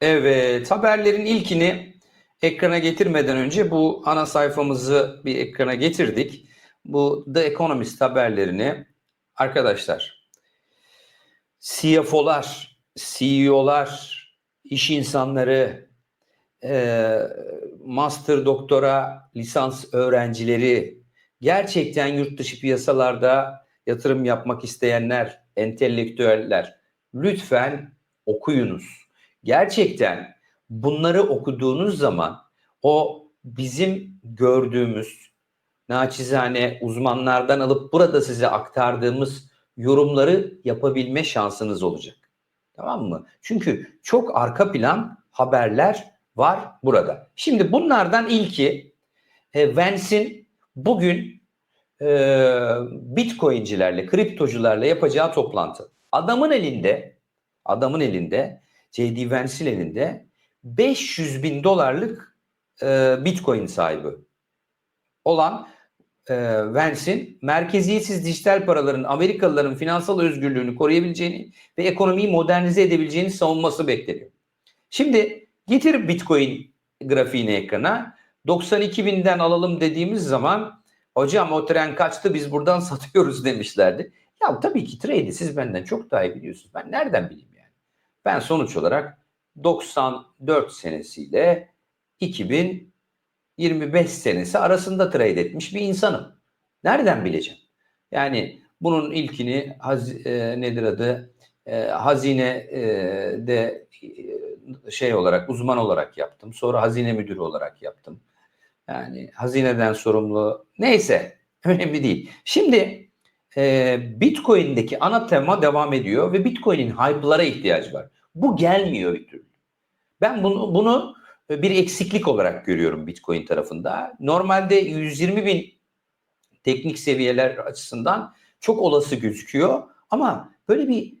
Evet, haberlerin ilkini ekrana getirmeden önce bu ana sayfamızı bir ekrana getirdik. Bu The Economist haberlerini arkadaşlar CFO'lar, CEO'lar, iş insanları, e, master doktora, lisans öğrencileri, gerçekten yurt dışı piyasalarda yatırım yapmak isteyenler, entelektüeller lütfen okuyunuz gerçekten bunları okuduğunuz zaman o bizim gördüğümüz naçizane uzmanlardan alıp burada size aktardığımız yorumları yapabilme şansınız olacak. Tamam mı? Çünkü çok arka plan haberler var burada. Şimdi bunlardan ilki e, Vance'in bugün e, Bitcoin'cilerle, kriptocularla yapacağı toplantı. Adamın elinde, adamın elinde J.D. Vance'in elinde 500 bin dolarlık e, Bitcoin sahibi olan e, Vance'in merkeziyetsiz dijital paraların Amerikalıların finansal özgürlüğünü koruyabileceğini ve ekonomiyi modernize edebileceğini savunması bekleniyor. Şimdi getir Bitcoin grafiğini ekrana. 92 binden alalım dediğimiz zaman hocam o tren kaçtı biz buradan satıyoruz demişlerdi. Ya tabii ki trade'i siz benden çok daha iyi biliyorsunuz. Ben nereden bileyim? Ben sonuç olarak 94 senesiyle 2025 senesi arasında trade etmiş bir insanım. Nereden bileceğim? Yani bunun ilkini haz, e, nedir adı? E, hazine e, de e, şey olarak uzman olarak yaptım. Sonra hazine müdürü olarak yaptım. Yani hazineden sorumlu neyse önemli değil. Şimdi e, Bitcoin'deki ana tema devam ediyor ve Bitcoin'in hype'lara ihtiyacı var. Bu gelmiyor bir türlü. Ben bunu, bunu bir eksiklik olarak görüyorum Bitcoin tarafında. Normalde 120 bin teknik seviyeler açısından çok olası gözüküyor. Ama böyle bir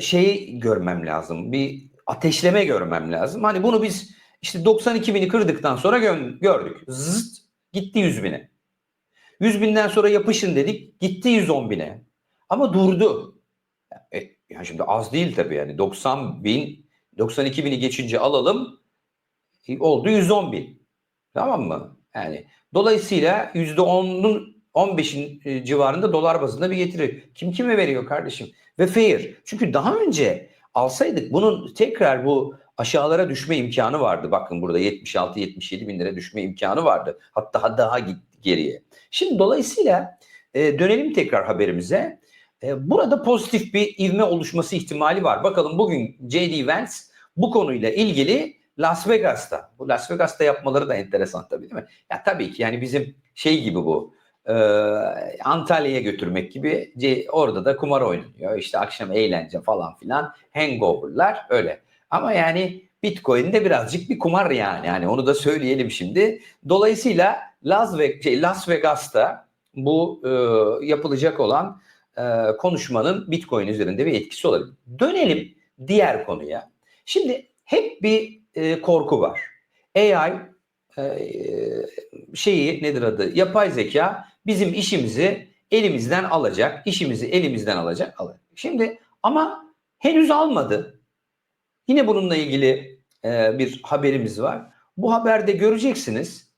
şey görmem lazım. Bir ateşleme görmem lazım. Hani bunu biz işte 92 bini kırdıktan sonra gö- gördük. Zıt gitti 100 bine. 100 binden sonra yapışın dedik. Gitti 110 bine. Ama durdu. E, yani şimdi az değil tabii yani 90 bin 92 bini geçince alalım e, oldu 110 bin. Tamam mı? Yani dolayısıyla %10'un 15'in e, civarında dolar bazında bir getiri. Kim kime veriyor kardeşim? Ve fair. Çünkü daha önce alsaydık bunun tekrar bu aşağılara düşme imkanı vardı. Bakın burada 76-77 bin lira düşme imkanı vardı. Hatta daha geriye. Şimdi dolayısıyla e, dönelim tekrar haberimize. E, burada pozitif bir ivme oluşması ihtimali var. Bakalım bugün J.D. Vance bu konuyla ilgili Las Vegas'ta, bu Las Vegas'ta yapmaları da enteresan tabii değil mi? Ya tabii ki yani bizim şey gibi bu, e, Antalya'ya götürmek gibi orada da kumar oynanıyor. İşte akşam eğlence falan filan, hangoverlar öyle. Ama yani Bitcoin de birazcık bir kumar yani. Yani onu da söyleyelim şimdi. Dolayısıyla Las, Ve- şey, Las Vegas'ta bu e, yapılacak olan e, konuşmanın Bitcoin üzerinde bir etkisi olabilir. Dönelim diğer konuya. Şimdi hep bir e, korku var. AI e, şeyi nedir adı? Yapay zeka bizim işimizi elimizden alacak, işimizi elimizden alacak. alacak. Şimdi ama henüz almadı. Yine bununla ilgili e, bir haberimiz var. Bu haberde göreceksiniz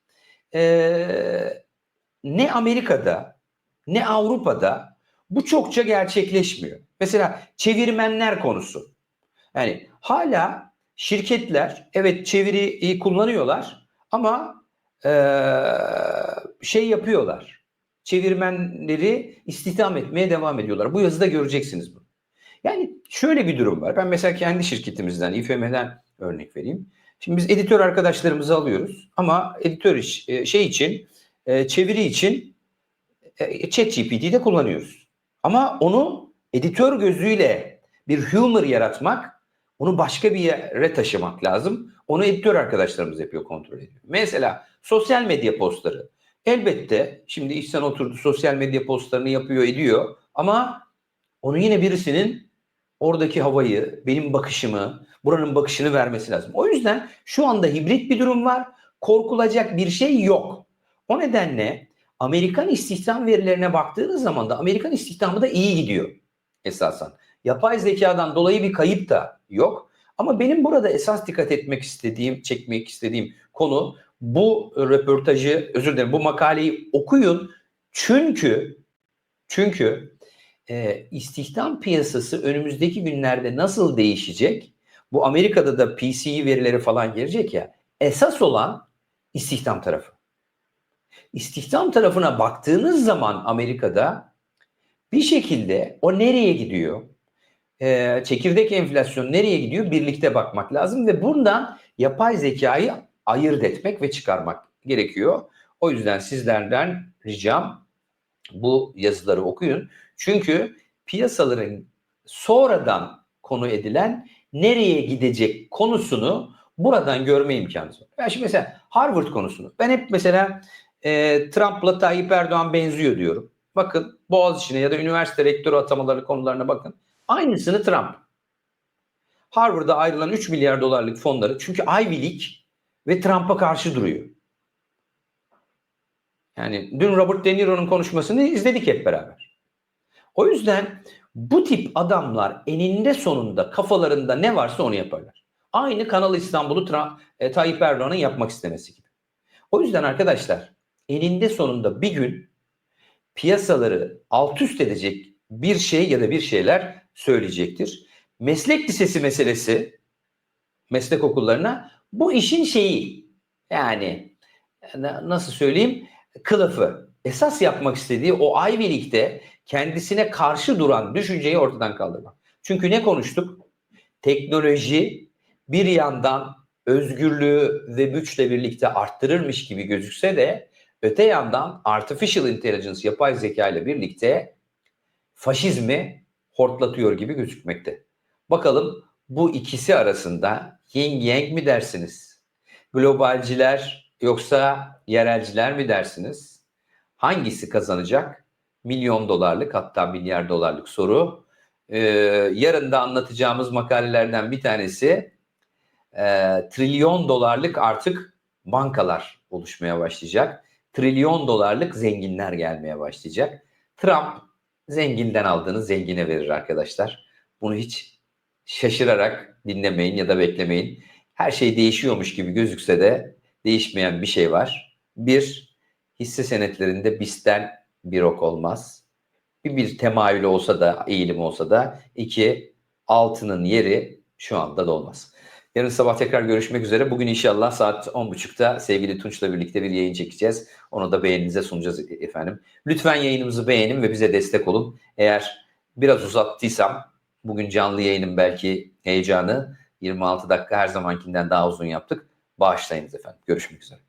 e, ne Amerika'da ne Avrupa'da bu çokça gerçekleşmiyor. Mesela çevirmenler konusu. Yani hala şirketler evet çeviriyi kullanıyorlar ama e, şey yapıyorlar. Çevirmenleri istihdam etmeye devam ediyorlar. Bu yazıda göreceksiniz bunu. Yani şöyle bir durum var. Ben mesela kendi şirketimizden, İFM'den örnek vereyim. Şimdi biz editör arkadaşlarımızı alıyoruz ama editör iş, e, şey için, e, çeviri için e, ChatGPT'de kullanıyoruz. Ama onu editör gözüyle bir humor yaratmak, onu başka bir yere taşımak lazım. Onu editör arkadaşlarımız yapıyor, kontrol ediyor. Mesela sosyal medya postları. Elbette şimdi İhsan oturdu sosyal medya postlarını yapıyor, ediyor ama onu yine birisinin oradaki havayı, benim bakışımı, buranın bakışını vermesi lazım. O yüzden şu anda hibrit bir durum var. Korkulacak bir şey yok. O nedenle Amerikan istihdam verilerine baktığınız zaman da Amerikan istihdamı da iyi gidiyor esasen. Yapay zekadan dolayı bir kayıp da yok. Ama benim burada esas dikkat etmek istediğim, çekmek istediğim konu bu röportajı, özür dilerim bu makaleyi okuyun. Çünkü çünkü e, istihdam piyasası önümüzdeki günlerde nasıl değişecek? Bu Amerika'da da PCE verileri falan gelecek ya. Esas olan istihdam tarafı. İstihdam tarafına baktığınız zaman Amerika'da bir şekilde o nereye gidiyor? Ee, çekirdek enflasyon nereye gidiyor? Birlikte bakmak lazım ve bundan yapay zekayı ayırt etmek ve çıkarmak gerekiyor. O yüzden sizlerden ricam bu yazıları okuyun. Çünkü piyasaların sonradan konu edilen nereye gidecek konusunu buradan görme imkanınız var. Ben şimdi mesela Harvard konusunu ben hep mesela e, Trump'la Tayyip Erdoğan benziyor diyorum. Bakın Boğaziçi'ne ya da üniversite rektörü atamaları konularına bakın. Aynısını Trump. Harvard'a ayrılan 3 milyar dolarlık fonları çünkü Ivy League ve Trump'a karşı duruyor. Yani dün Robert De Niro'nun konuşmasını izledik hep beraber. O yüzden bu tip adamlar eninde sonunda kafalarında ne varsa onu yaparlar. Aynı Kanal İstanbul'u Tra- e, Tayyip Erdoğan'ın yapmak istemesi gibi. O yüzden arkadaşlar eninde sonunda bir gün piyasaları alt üst edecek bir şey ya da bir şeyler söyleyecektir. Meslek lisesi meselesi meslek okullarına bu işin şeyi yani nasıl söyleyeyim kılıfı esas yapmak istediği o Ivy League'de kendisine karşı duran düşünceyi ortadan kaldırmak. Çünkü ne konuştuk? Teknoloji bir yandan özgürlüğü ve güçle birlikte arttırırmış gibi gözükse de öte yandan artificial intelligence yapay zeka ile birlikte faşizmi hortlatıyor gibi gözükmekte. Bakalım bu ikisi arasında yin yang mi dersiniz? Globalciler yoksa yerelciler mi dersiniz? Hangisi kazanacak? Milyon dolarlık hatta milyar dolarlık soru. Ee, yarın da anlatacağımız makalelerden bir tanesi e, trilyon dolarlık artık bankalar oluşmaya başlayacak. Trilyon dolarlık zenginler gelmeye başlayacak. Trump zenginden aldığını zengine verir arkadaşlar. Bunu hiç şaşırarak dinlemeyin ya da beklemeyin. Her şey değişiyormuş gibi gözükse de değişmeyen bir şey var. Bir, hisse senetlerinde BIST'ten bir ok olmaz. Bir, bir temayül olsa da, eğilim olsa da. iki altının yeri şu anda da olmaz. Yarın sabah tekrar görüşmek üzere. Bugün inşallah saat 10.30'da sevgili Tunç'la birlikte bir yayın çekeceğiz. Onu da beğeninize sunacağız efendim. Lütfen yayınımızı beğenin ve bize destek olun. Eğer biraz uzattıysam bugün canlı yayının belki heyecanı 26 dakika her zamankinden daha uzun yaptık. Bağışlayınız efendim. Görüşmek üzere.